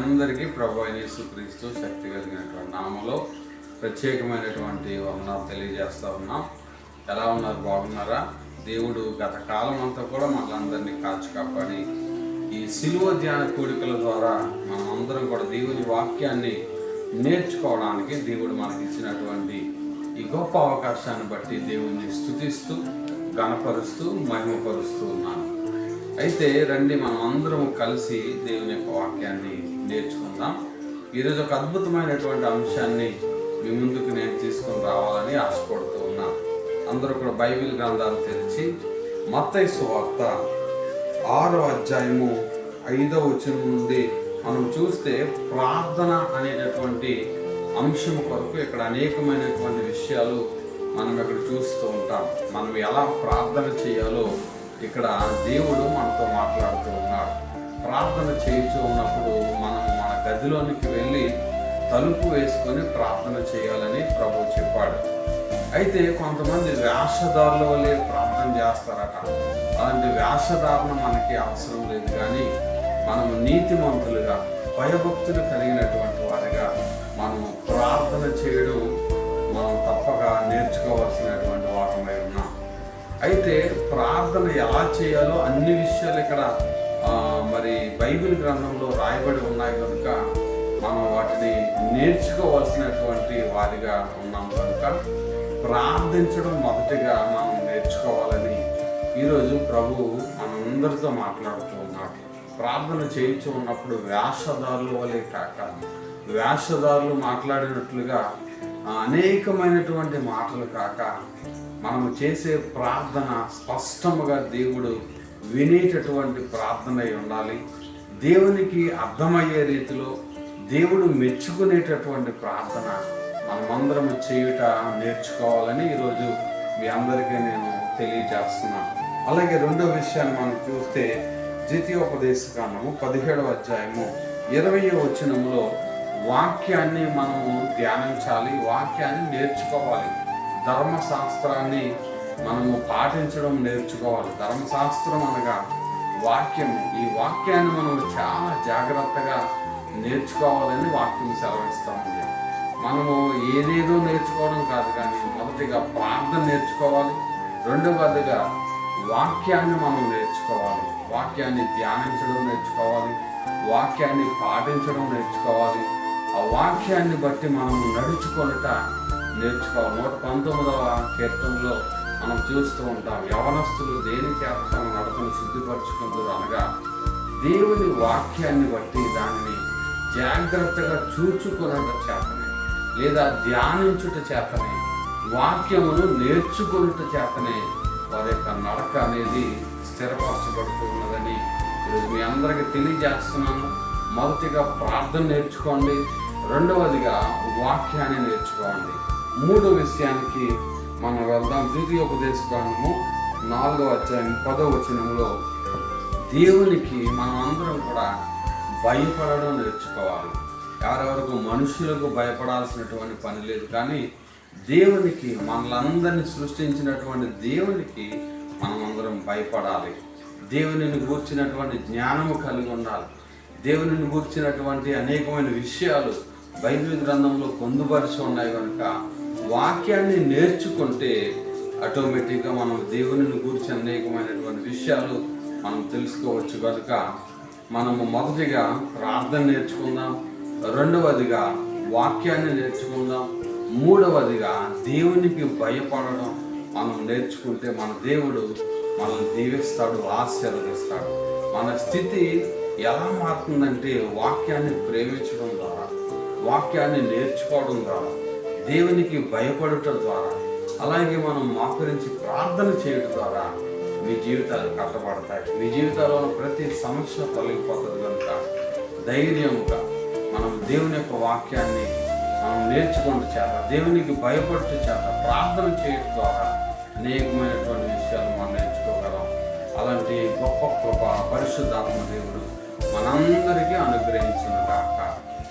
యేసుక్రీస్తు శక్తి కలిగినటువంటి నామలో ప్రత్యేకమైనటువంటి వందనాలు తెలియజేస్తా ఉన్నాం. ఎలా ఉన్నారు? బాగున్నారా? దేవుడు గత కాలం అంతా కూడా మనందరినీ కాచి కాపాడి ఈ సిలువ ధ్యాన కూడికల ద్వారా మనం అందరం కూడా దేవుని వాక్యాన్ని నేర్చుకోవడానికి దేవుడు మనకి ఇచ్చినటువంటి ఈ గొప్ప అవకాశాన్ని బట్టి దేవుణ్ణి స్థుతిస్తూ గణపరుస్తూ మహిమపరుస్తూ ఉన్నాను. అయితే రండి మనం అందరం కలిసి దేవుని యొక్క వాక్యాన్ని నేర్చుకుందాం. ఈరోజు ఒక అద్భుతమైనటువంటి అంశాన్ని మీ ముందుకు నేను తీసుకొని రావాలని ఆశపడుతూ ఉన్నాను అందరూ కూడా బైబిల్ గ్రంథాలు తెరిచి మత్తయి సువార్త ఆరో అధ్యాయము ఐదో వచ్చిన నుండి మనం చూస్తే ప్రార్థన అనేటటువంటి అంశం కొరకు ఇక్కడ అనేకమైనటువంటి విషయాలు మనం ఇక్కడ చూస్తూ ఉంటాం. మనం ఎలా ప్రార్థన చేయాలో ఇక్కడ దేవుడు మనతో మాట్లాడుతూ ఉన్నాడు. ప్రార్థన చేయించు ఉన్నప్పుడు మనం మన గదిలోనికి వెళ్ళి తలుపు వేసుకొని ప్రార్థన చేయాలని ప్రభు చెప్పాడు. అయితే కొంతమంది వేషధారుల వల్లే ప్రార్థన చేస్తారట. అలాంటి వేషధారణ మనకి అవసరం లేదు కానీ మనము నీతిమంతులుగా భయభక్తులు కలిగినటువంటి వారిగా మనము ప్రార్థన చేయడం మనం తప్పక నేర్చుకోవాల్సినటువంటి అయితే ప్రార్థన ఎలా చేయాలో అన్ని విషయాలు ఇక్కడ మరి బైబిల్ గ్రంథంలో రాయబడి ఉన్నాయి కనుక మనం వాటిని నేర్చుకోవాల్సినటువంటి వారిగా ఉన్నాం కనుక ప్రార్థించడం మొదటిగా మనం నేర్చుకోవాలని ఈరోజు ప్రభు మనందరితో మాట్లాడుతూ ఉన్నాడు. ప్రార్థన చేయించు ఉన్నప్పుడు వేషధారుల వలె కాక వేషధారులు మాట్లాడినట్లుగా అనేకమైనటువంటి మాటలు కాక మనము చేసే ప్రార్థన స్పష్టముగా దేవుడు వినేటటువంటి ప్రార్థన అయి ఉండాలి. దేవునికి అర్థమయ్యే రీతిలో దేవుడు మెచ్చుకునేటటువంటి ప్రార్థన మనమందరం చేయుట నేర్చుకోవాలని ఈరోజు మీ అందరికీ నేను తెలియజేస్తున్నాను. అలాగే రెండో విషయాన్ని మనం చూస్తే ద్వితీయోపదేశకాండము పదిహేడవ అధ్యాయము ఇరవై వచనములో వాక్యాన్ని మనము ధ్యానించాలి వాక్యాన్ని నేర్చుకోవాలి. ధర్మశాస్త్రాన్ని మనము పాటించడం నేర్చుకోవాలి. ధర్మశాస్త్రం అనగా వాక్యం. ఈ వాక్యాన్ని మనం చాలా జాగ్రత్తగా నేర్చుకోవాలని వాక్యం సెలవిస్తామండి మనము ఏదేదో నేర్చుకోవడం కాదు కానీ మొదటిగా ప్రార్థన నేర్చుకోవాలి. రెండవదిగా వాక్యాన్ని మనం నేర్చుకోవాలి. వాక్యాన్ని ధ్యానించడం నేర్చుకోవాలి. వాక్యాన్ని పాటించడం నేర్చుకోవాలి. ఆ వాక్యాన్ని బట్టి మనం నడుచుకొనుట నేర్చుకోవాలి. నూట పంతొమ్మిదవ కీర్తనలో మనం చూస్తూ ఉంటాం యవనస్తులు దేని చేత తమ నడకను శుద్ధిపరచుకుంటారు అనగా దేవుని వాక్యాన్ని బట్టి దానిని జాగ్రత్తగా చూచుకున్నట చేతనే లేదా ధ్యానించుట చేతనే వాక్యమును నేర్చుకున్నట చేతనే వారి యొక్క నడక అనేది స్థిరపరచబడుతున్నదని ఈరోజు మీ అందరికీ తెలియజేస్తున్నాను. మొదటిగా ప్రార్థన నేర్చుకోండి. రెండవదిగా వాక్యాన్ని నేర్చుకోండి. మూడో విషయానికి మనం వెళ్దాం. ద్వితీయోపదేశకాండము నాలుగో అధ్యాయం పదో వచనంలో దేవునికి మనం అందరం కూడా భయపడడం నేర్చుకోవాలి. ఎవరెవరికి మనుషులకు భయపడాల్సినటువంటి పని లేదు. కానీ దేవునికి మనలందరినీ సృష్టించినటువంటి దేవునికి మనమందరం భయపడాలి. దేవునిని గూర్చినటువంటి జ్ఞానము కలిగి ఉండాలి. దేవునిని గూర్చినటువంటి అనేకమైన విషయాలు బైబిల్ గ్రంథంలో పొందుపరిచి ఉన్నాయి కనుక వాక్యాన్ని నేర్చుకుంటే ఆటోమేటిక్గా మనం దేవునిని గురించి అనేకమైనటువంటి విషయాలు మనం తెలుసుకోవచ్చు కనుక మనము మొదటిగా ప్రార్థన నేర్చుకుందాం రెండవదిగా వాక్యాన్ని నేర్చుకుందాం మూడవదిగా దేవునికి భయపడడం మనం నేర్చుకుంటే మన దేవుడు మనల్ని దీవిస్తాడు ఆశీర్వదిస్తాడు. మన స్థితి ఎలా మారుతుందంటే వాక్యాన్ని ప్రేమించడం ద్వారా. వాక్యాన్ని నేర్చుకోవడం ద్వారా దేవునికి భయపడటం ద్వారా అలాగే మనం మోకరించి ప్రార్థన చేయడం ద్వారా మీ జీవితాలు కట్టబడతాయి. మీ జీవితాల్లో ఉన్న ప్రతి సమస్య తొలగిపోతుంది కనుక ధైర్యముగా మనం దేవుని యొక్క వాక్యాన్ని మనం నేర్చుకుంటూ చేత దేవునికి భయపడుతూ చేత ప్రార్థన చేయడం ద్వారా అనేకమైనటువంటి విషయాలు మనం నేర్చుకోగలం. అలాంటి గొప్ప గొప్ప పరిశుద్ధాత్మ దేవుడు మనందరికీ అనుగ్రహించిన